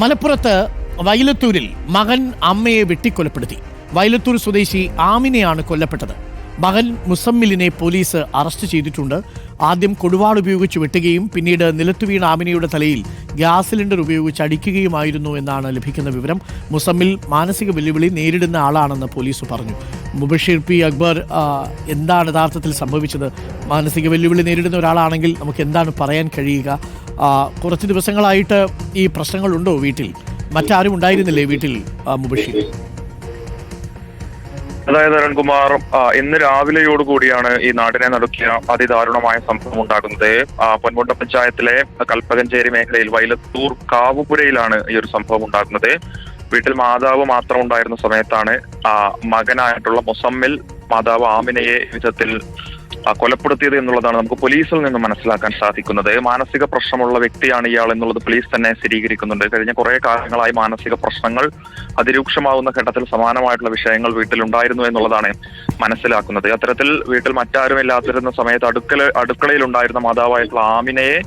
മലപ്പുറത്ത് വൈലത്തൂരിൽ മകൻ അമ്മയെ വെട്ടിക്കൊലപ്പെടുത്തി. വൈലത്തൂർ സ്വദേശി ആമിനെയാണ് കൊല്ലപ്പെട്ടത്. മകൻ മുസമ്മിലിനെ പോലീസ് അറസ്റ്റ് ചെയ്തിട്ടുണ്ട്. ആദ്യം കൊടുവാൾ ഉപയോഗിച്ച് വെട്ടുകയും പിന്നീട് നിലത്തു വീണ ആമിനയുടെ തലയിൽ ഗ്യാസ് സിലിണ്ടർ ഉപയോഗിച്ച് അടിക്കുകയുമായിരുന്നു എന്നാണ് ലഭിക്കുന്ന വിവരം. മുസമ്മിൽ മാനസിക വെല്ലുവിളി നേരിടുന്ന ആളാണെന്ന് പോലീസ് പറഞ്ഞു. മുബഷീർ പി അക്ബർ എന്താണ് യഥാർത്ഥത്തിൽ സംഭവിച്ചത്? മാനസിക വെല്ലുവിളി നേരിടുന്ന ഒരാളാണെങ്കിൽ നമുക്ക് എന്താണ് പറയാൻ കഴിയുക? കുറച്ച് ദിവസങ്ങളായിട്ട് ഈ പ്രശ്നങ്ങളുണ്ടോ വീട്ടിൽ? മറ്റാരും ഉണ്ടായിരുന്നില്ലേ വീട്ടിൽ മുബഷീർ അതായത് അരുൺകുമാർ ഇന്ന് രാവിലെയോട് കൂടിയാണ് ഈ നാടിനെ നടക്കിയ അതിദാരുണമായ സംഭവം ഉണ്ടാകുന്നത്. പൊൻമുണ്ട പഞ്ചായത്തിലെ കൽപ്പകഞ്ചേരി മേഖലയിൽ വൈലത്തൂർ കാവുപുരയിലാണ് ഈ ഒരു സംഭവം ഉണ്ടാകുന്നത്. വീട്ടിൽ മാതാവ് മാത്രം ഉണ്ടായിരുന്ന സമയത്താണ് മകനായിട്ടുള്ള മുസമ്മിൽ മാതാവ് ആമിനയെ വിധത്തിൽ കൊലപ്പെടുത്തിയത് എന്നുള്ളതാണ് നമുക്ക് പോലീസിൽ നിന്ന് മനസ്സിലാക്കാൻ സാധിക്കുന്നത്. മാനസിക പ്രശ്നമുള്ള വ്യക്തിയാണ് ഇയാൾ എന്നുള്ളത് പോലീസ് തന്നെ സ്ഥിരീകരിക്കുന്നുണ്ട്. കഴിഞ്ഞ കുറെ കാലങ്ങളായി മാനസിക പ്രശ്നങ്ങൾ അതിരൂക്ഷമാവുന്ന ഘട്ടത്തിൽ സമാനമായിട്ടുള്ള വിഷയങ്ങൾ വീട്ടിലുണ്ടായിരുന്നു എന്നുള്ളതാണ് മനസ്സിലാക്കുന്നത്. അത്തരത്തിൽ വീട്ടിൽ മറ്റാരും ഇല്ലാതിരുന്ന സമയത്ത് അടുക്കള അടുക്കളയിൽ ഉണ്ടായിരുന്ന മാതാവായിട്ടുള്ള ആമിനയെ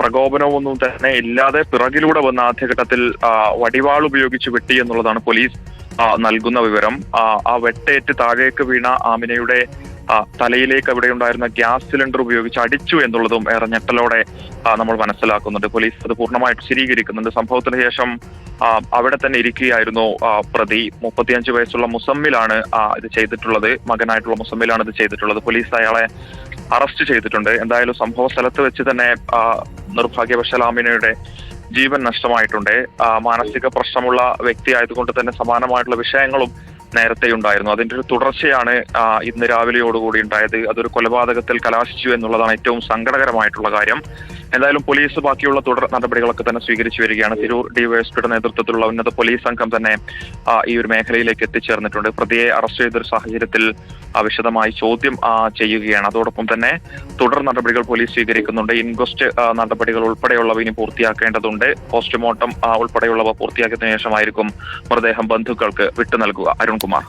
പ്രകോപനമൊന്നും തന്നെ ഇല്ലാതെ പിറകിലൂടെ വന്ന ആദ്യഘട്ടത്തിൽ വടിവാൾ ഉപയോഗിച്ച് വെട്ടി എന്നുള്ളതാണ് പോലീസ് നൽകുന്ന വിവരം. ആ, വെട്ടേറ്റ് താഴേക്ക് വീണ ആമിനയുടെ തലയിലേക്ക് അവിടെ ഉണ്ടായിരുന്ന ഗ്യാസ് സിലിണ്ടർ ഉപയോഗിച്ച് അടിച്ചു എന്നുള്ളതും ഏറെ ഞെട്ടലോടെ നമ്മൾ മനസ്സിലാക്കുന്നുണ്ട്. പോലീസ് അത് പൂർണമായിട്ട് സ്ഥിരീകരിക്കുന്നുണ്ട്. സംഭവത്തിന് ശേഷം അവിടെ തന്നെ ഇരിക്കുകയായിരുന്നു പ്രതി. മുപ്പത്തിയഞ്ച് വയസ്സുള്ള മുസമ്മിലാണ് ഇത് ചെയ്തിട്ടുള്ളത്. മകനായിട്ടുള്ള മുസമ്മിലാണ് ഇത് ചെയ്തിട്ടുള്ളത്. പോലീസ് അയാളെ അറസ്റ്റ് ചെയ്തിട്ടുണ്ട്. എന്തായാലും സംഭവ സ്ഥലത്ത് വെച്ച് തന്നെ നിർഭാഗ്യവശാൽ ആമിനയുടെ ജീവൻ നഷ്ടമായിട്ടുണ്ട്. മാനസിക പ്രശ്നമുള്ള വ്യക്തി ആയതുകൊണ്ട് തന്നെ സമാനമായിട്ടുള്ള വിഷയങ്ങളും നേരത്തെ ഉണ്ടായിരുന്നു അതിന്റെ ഒരു തുടർച്ചയാണ് ഇന്ന് രാവിലെയോടുകൂടി ഉണ്ടായത്. അതൊരു കൊലപാതകത്തിൽ കലാശിച്ചു എന്നുള്ളതാണ് ഏറ്റവും സങ്കടകരമായിട്ടുള്ള കാര്യം. എന്തായാലും പോലീസ് ബാക്കിയുള്ള തുടർ നടപടികളൊക്കെ തന്നെ സ്വീകരിച്ചു വരികയാണ്. തിരൂർ ഡിവൈഎസ്പിയുടെ നേതൃത്വത്തിലുള്ള ഉന്നത പോലീസ് സംഘം തന്നെ ഈ ഒരു മേഖലയിലേക്ക് എത്തിച്ചേർന്നിട്ടുണ്ട്. പ്രതിയെ അറസ്റ്റ് ചെയ്തൊരു സാഹചര്യത്തിൽ വിശദമായി ചോദ്യം ചെയ്യുകയാണ്. അതോടൊപ്പം തന്നെ തുടർ നടപടികൾ പോലീസ് സ്വീകരിക്കുന്നുണ്ട്. ഇൻക്വസ്റ്റ് നടപടികൾ ഉൾപ്പെടെയുള്ളവ ഇനി പൂർത്തിയാക്കേണ്ടതുണ്ട്. പോസ്റ്റ്മോർട്ടം ഉൾപ്പെടെയുള്ളവ പൂർത്തിയാക്കിയതിനു ശേഷമായിരിക്കും മൃതദേഹം ബന്ധുക്കൾക്ക് വിട്ടു നൽകുക. അരുൺകുമാർ.